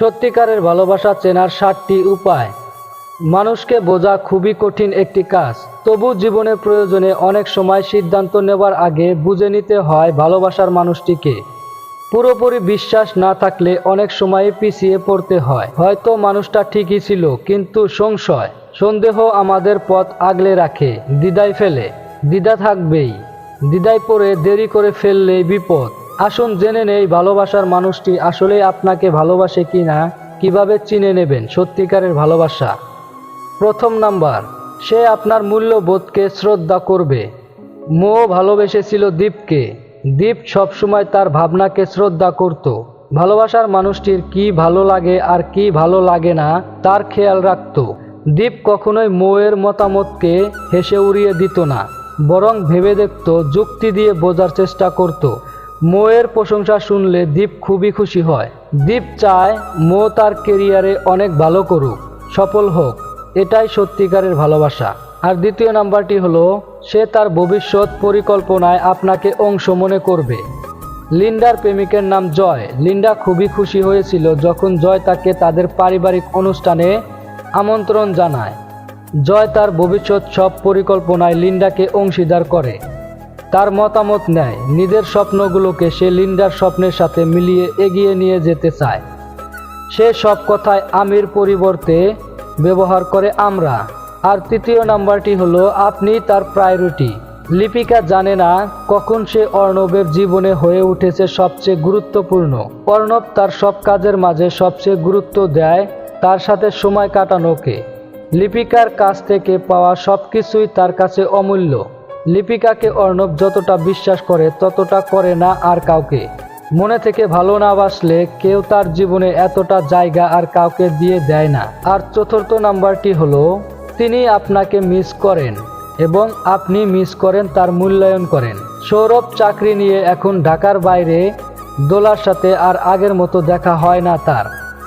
সত্যিকারের ভালোবাসা চেনার ষাটটি উপায়। মানুষকে বোঝা খুবই কঠিন একটি কাজ। তবু জীবনের প্রয়োজনে অনেক সময় সিদ্ধান্ত নেওয়ার আগে বুঝে নিতে হয় ভালোবাসার মানুষটিকে। পুরোপুরি বিশ্বাস না থাকলে অনেক সময় পিছিয়ে পড়তে হয়। হয়তো মানুষটা ঠিকই ছিল, কিন্তু সংশয়। সন্দেহ আমাদের পথ আগলে রাখে, দ্বিধায় ফেলে। দ্বিধা থাকবেই। দ্বিধায় পড়ে দেরি করে ফেললে বিপদ। আসুন জেনে নেই ভালোবাসার মানুষটি আসলে আপনাকে ভালোবাসে কি না, কীভাবে চিনে নেবেন সত্যিকারের ভালোবাসা? প্রথম নাম্বার, সে আপনার মূল্যবোধকে শ্রদ্ধা করবে। মো ভালোবেসেছিল দীপকে। দীপ সবসময় তার ভাবনাকে শ্রদ্ধা করত। ভালোবাসার মানুষটির কি ভালো লাগে আর কি ভালো লাগে না, তার খেয়াল রাখত। দীপ কখনোই মোয়ের মতামতকে হেসে উড়িয়ে দিত না, বরং ভেবে দেখত যুক্তি দিয়ে বোঝার চেষ্টা করত। মোয়ের প্রশংসা শুনলে দীপ খুবই খুশি হয়। দীপ চায় মো তার কেরিয়ারে অনেক ভালো করুক, সফল হোক, এটাই সত্যিকারের ভালোবাসা। আর দ্বিতীয় নাম্বারটি হলো, সে তার ভবিষ্যৎ পরিকল্পনায় আপনাকে অংশ মনে করবে। লিন্ডার প্রেমিকের নাম জয়। লিন্ডা খুবই খুশি হয়েছিল যখন জয় তাকে তাদের পারিবারিক অনুষ্ঠানে আমন্ত্রণ জানায়। জয় তার ভবিষ্যৎ সব পরিকল্পনায় লিন্ডাকে অংশীদার করে। তার মতামত নেয়। নিজের স্বপ্নগুলোকে সে লিন্ডার স্বপ্নের সাথে মিলিয়ে এগিয়ে নিয়ে যেতে চায়। সে সব কথায় আমির পরিবর্তে ব্যবহার করে আমরা। আর তৃতীয় নাম্বারটি হলো, আপনি তার প্রায়োরিটি। লিপিকা জানে না কখন সে অর্ণবের জীবনে হয়ে উঠেছে সবচেয়ে গুরুত্বপূর্ণ। অর্ণব তার সব কাজের মাঝে সবচেয়ে গুরুত্ব দেয় তার সাথে সময় কাটানোকে। লিপিকার কাছ থেকে পাওয়া সব কিছুই তার কাছে অমূল্য। লিপিকাকে অর্ণব যতটা বিশ্বাস করে, ততটা করে না আর কাউকে। মনে থেকে ভালো না বাসলে কেউ তার জীবনে এতটা জায়গা আর কাউকে দিয়ে দেয় না। আর চতুর্থ নাম্বারটি হলো, তিনি আপনাকে মিস করেন এবং আপনি মিস করেন, তার মূল্যায়ন করেন। সৌরভ চাকরি নিয়ে এখন ঢাকার বাইরে, দোলার সাথে আর আগের মতো দেখা হয় না তার।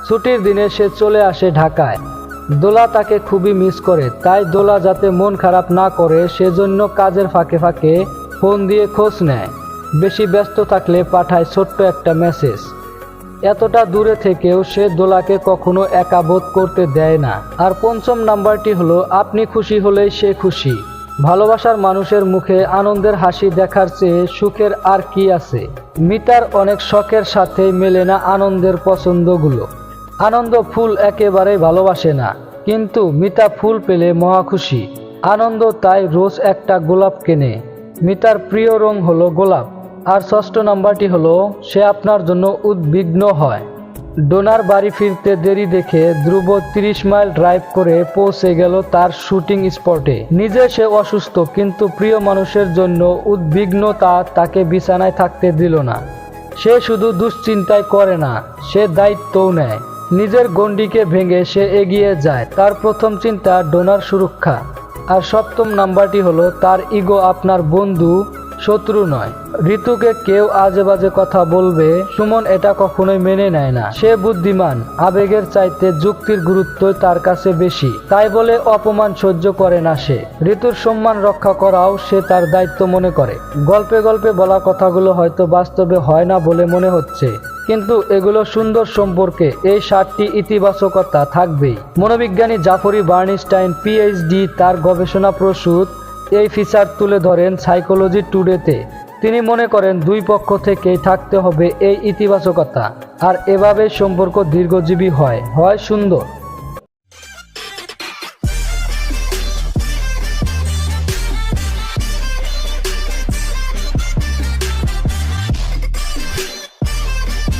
ছুটির দিনে সে চলে আসে ঢাকায়। দোলা তাকে খুবই মিস করে। তাই দোলা যাতে মন খারাপ না করে, সেজন্য কাজের ফাঁকে ফাঁকে ফোন দিয়ে খোঁজ নেয়। বেশি ব্যস্ত থাকলে পাঠায় ছোট্ট একটা মেসেজ এতটা দূরে থেকেও সে দোলাকে কখনো একা বোধ করতে দেয় না। আর পঞ্চম নাম্বারটি হলো, আপনি খুশি হলেই সে খুশি। ভালোবাসার মানুষের মুখে আনন্দের হাসি দেখার চেয়ে সুখের আর কি আছে? মিতার অনেক শখের সাথে মেলে না আনন্দের পছন্দগুলো। আনন্দ ফুল একেবারে ভালোবাসে না, কিন্তু মিতা ফুল পেলে মহা খুশি। আনন্দ তাই রোজ একটা গোলাপ কেনে। মিতার প্রিয় রং হলো গোলাপ, আর ষষ্ঠ নাম্বারটি হলো, সে আপনার জন্য উদ্বিগ্ন হয়। ডোনার বাড়ি ফিরতে দেরি দেখে ধ্রুব তিরিশ মাইল ড্রাইভ করে পৌঁছে গেল তার শুটিং স্পটে। নিজে সে অসুস্থ, কিন্তু প্রিয় মানুষের জন্য উদ্বিগ্নতা তাকে বিছানায় থাকতে দিল না। সে শুধু দুশ্চিন্তায় করে না, সে দায়িত্বও নেয়। নিজের গণ্ডিকে ভেঙে সে এগিয়ে যায়। তার প্রথম চিন্তা ডোনার সুরক্ষা। আর সপ্তম নাম্বারটি হলো, তার ইগো আপনার বন্ধু, শত্রু নয়। ঋতুকে কেউ আজে বাজে কথা বলবে, সুমন এটা কখনোই মেনে নেয় না। সে বুদ্ধিমান, আবেগের চাইতে যুক্তির গুরুত্বই তার কাছে বেশি। তাই বলে অপমান সহ্য করে না সে। ঋতুর সম্মান রক্ষা করাও সে তার দায়িত্ব মনে করে। গল্পে গল্পে বলা কথাগুলো হয়তো বাস্তবে হয় না বলে মনে হচ্ছে। কিন্তু এগুলো সুন্দর সম্পর্কে এই সাতটি ইতিবাচকতা থাকবেই। মনোবিজ্ঞানী জাফরি বার্নিস্টাইন পিএইচডি তার গবেষণা প্রসূত এই ফিচার তুলে ধরেন সাইকোলজি টুডেতে। তিনি মনে করেন দুই পক্ষ থেকেই থাকতে হবে এই ইতিবাচকতা। আর এভাবে সম্পর্ক দীর্ঘজীবী হয় হয় সুন্দর।